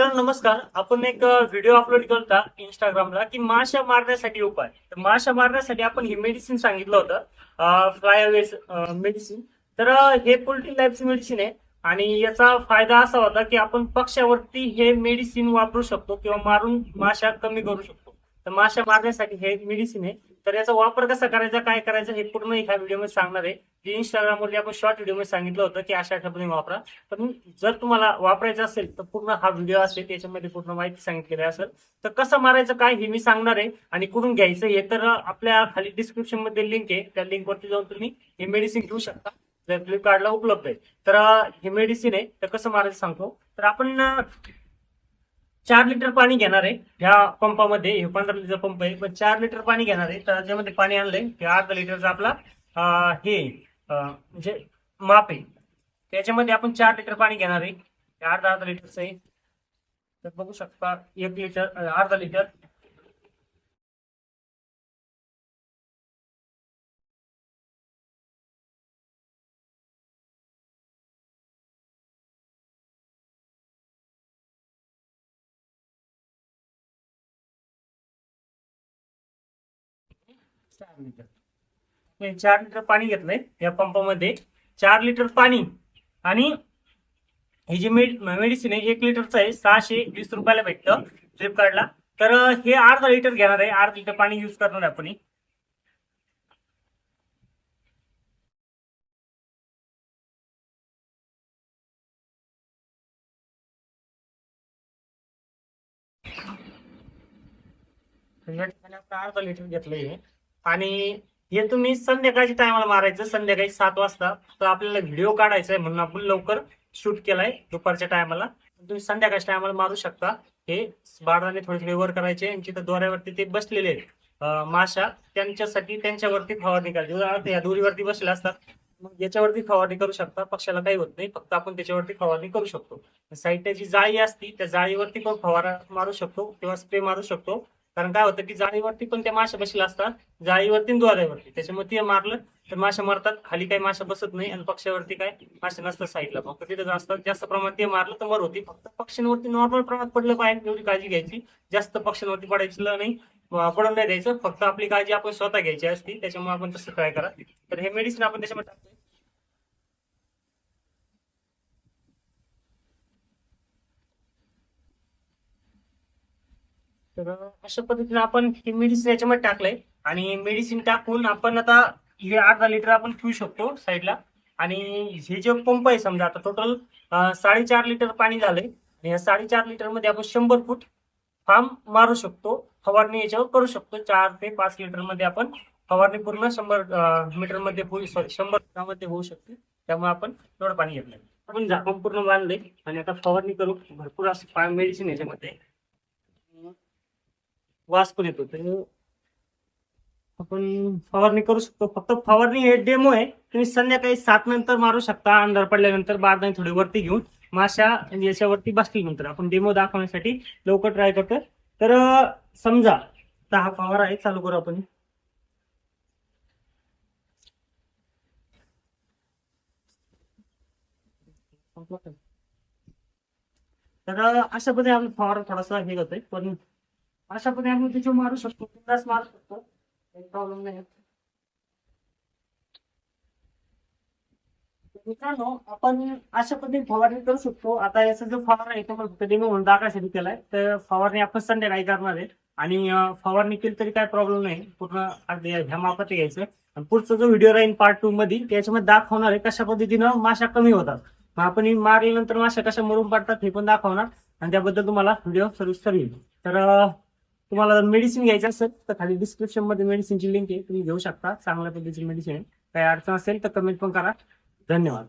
तर नमस्कार. आपण एक व्हिडिओ अपलोड करता इंस्टाग्रामला की माशा मारण्यासाठी उपाय. तर माशा मारण्यासाठी आपण हे मेडिसिन सांगितलं होतं. फ्लायअवेज मेडिसिन तर हे पोल्ट्री लाईफचं मेडिसिन आहे आणि याचा फायदा असा होता की आपण पक्ष्यावरती हे मेडिसिन वापरू शकतो किंवा मारून माशा कमी करू शकतो. तर माशा मारण्यासाठी हे मेडिसिन आहे. तर याचा वापर कसा करायचा काय करायचं हे पूर्ण ह्या व्हिडिओमध्ये सांगणार आहे. जे इंस्टाग्रामवरती आपण शॉर्ट व्हिडिओमध्ये सांगितलं होतं की अशा अशा पद्धतीने वापरा. पण जर तुम्हाला वापरायचं असेल तर पूर्ण हा व्हिडिओ असेल त्याच्यामध्ये पूर्ण माहिती सांगितलेली असेल तर कसं मारायचं काय हे मी सांगणार आहे. आणि कुठून घ्यायचं हे तर आपल्या खाली डिस्क्रिप्शनमध्ये लिंक आहे. त्या लिंकवरती जाऊन तुम्ही हे मेडिसिन घेऊ शकता. फ्लिपकार्टला उपलब्ध आहे. तर हे मेडिसिन आहे. तर कसं मारायचं सांगतो. तर आपण चार लिटर पाणी घेणार आहे ह्या पंपामध्ये हे पंधरा लिटर पंप आहे. पण चार लिटर पाणी घेणार आहे. तर त्याच्यामध्ये पाणी आणलंय. हे अर्धा लिटरचा आपला हे म्हणजे माप आहे. त्याच्यामध्ये आपण चार लिटर पाणी घेणार आहे. अर्धा अर्धा लिटरचं आहे. तर बघू शकता एक लिटर अर्धा लिटर. चार लिटर. म्हणजे चार लिटर पाणी घेतलंय या पंपामध्ये. चार लिटर पाणी आणि हे जे मेड मेडिसिन आहे एक लिटरचं आहे सहाशे वीस रुपयाला भेटतं फ्लिपकार्टला तर हे अर्धा लिटर घेणार आहे. अर्धा लिटर पाणी यूज करणार आहे आपण या ठिकाणी आपण अर्धा लिटर घेतलंय. आणि हे तुम्ही संध्याकाळच्या टायमाला मारायचं संध्याकाळी सात वाजता. तर आपल्याला व्हिडिओ काढायचा आहे म्हणून आपण लवकर शूट केलाय दुपारच्या टायमाला तुम्ही संध्याकाळच्या टायमाला मारू शकता. हे बाळाने थोडे थोडे वर करायचे. यांची तर दोऱ्यावरती ते बसलेले आहेत. माशा त्यांच्यासाठी त्यांच्यावरती फवारणी करायची. म्हणजे उदाहरणार्थ या दोरीवरती बसले असतात. मग याच्यावरती फवारणी करू शकता. पक्षाला काही होत नाही. फक्त आपण त्याच्यावरती फवारणी करू शकतो. साईडची जी जाळी असती त्या जाळीवरती पण फवारा मारू शकतो किंवा स्प्रे मारू शकतो. कारण काय होतं की जाळीवरती पण त्या माशा बसल्या असतात. जाळीवरती द्वारावरती त्याच्यामुळे ते मारलं तर माशा मारतात. खाली काही माशा बसत नाही आणि पक्षावरती काय? माशा नसतात साईडला. फक्त तिथे जास्त जास्त प्रमाणात ते मारलं तर मर होती फक्त पक्ष्यांवरती नॉर्मल प्रमाणात पडलं पाहिजे. एवढी काळजी घ्यायची. जास्त पक्ष्यांवरती पडायचं नाही. पडून नाही द्यायचं. फक्त आपली काळजी आपण स्वतः घ्यायची असती. त्याच्यामुळे आपण तसं काय करा. तर हे मेडिसिन आपण त्याच्यामध्ये टाकतोय. तर अशा पद्धतीने आपण हे मेडिसिन याच्यामध्ये टाकलंय. आणि मेडिसिन टाकून आपण आता हे अर्धा लिटर आपण ठेवू शकतो साईडला आणि हे जे पंप आहे समजा आता टोटल साडेचार लिटर पाणी झालंय. आणि या साडेचार लिटरमध्ये आपण शंभर फूट फार्म मारू शकतो. फवारणी याच्यावर करू शकतो. चार ते पाच लिटरमध्ये आपण फवारणी पूर्ण शंभर मीटरमध्ये होऊ सॉरी शंभरमध्ये होऊ शकते. त्यामुळे आपण एवढं पाणी घेतलंय. आपण झाकण पूर्ण बांधले आणि आता फवारणी करू. भरपूर असं मेडिसिन याच्यामध्ये. वास पण येतो. तर आपण फवारणी करू शकतो. फक्त फवारणी हे डेमो आहे. तुम्ही संध्याकाळी सात नंतर मारू शकता. अंधार पडल्यानंतर बारदाने थोडी वरती घेऊन. माशा याच्यावरती नंतर. आपण डेमो दाखवण्यासाठी लवकर ट्राय करतो तर समजा आता हा फवारा आहे. चालू करू आपण. तर अशा पद्धतीने आपण फवारा थोडासा हे करतोय. पण अशा पण आम्ही त्याच्यावर मारू शकतो बिनधास्त मारू शकतो काही प्रॉब्लेम नाही. मित्रांनो आपण अशा पद्धतीने फवारणी करू शकतो. आता याचा जो फवारा आहे तो मला फक्त म्हणून दाखवायसाठी केलाय. तर फवारणी आपण संध्याकाळी करणार आहे. आणि फवारणी केली तरी काय प्रॉब्लेम नाही. पूर्ण अगदी ह्या मापात घ्यायचं. आणि पुढचा जो व्हिडिओ राहील पार्ट टू मध्ये त्याच्यामध्ये दाखवणार आहे कशा पद्धतीनं माशा कमी होतात. मग आपण मारल्यानंतर माशा कशा मरून पडतात हे पण दाखवणार. आणि त्याबद्दल तुम्हाला व्हिडिओ सर्विस येईल. तर तुम्हाला जर मेडिसिन घ्यायचं असेल तर खाली डिस्क्रिप्शनमध्ये मेडिसिनची लिंक आहे. तुम्ही घेऊ शकता. चांगल्या पद्धतीची मेडिसिन आहे. काही अडचण असेल तर कमेंट पण करा. धन्यवाद.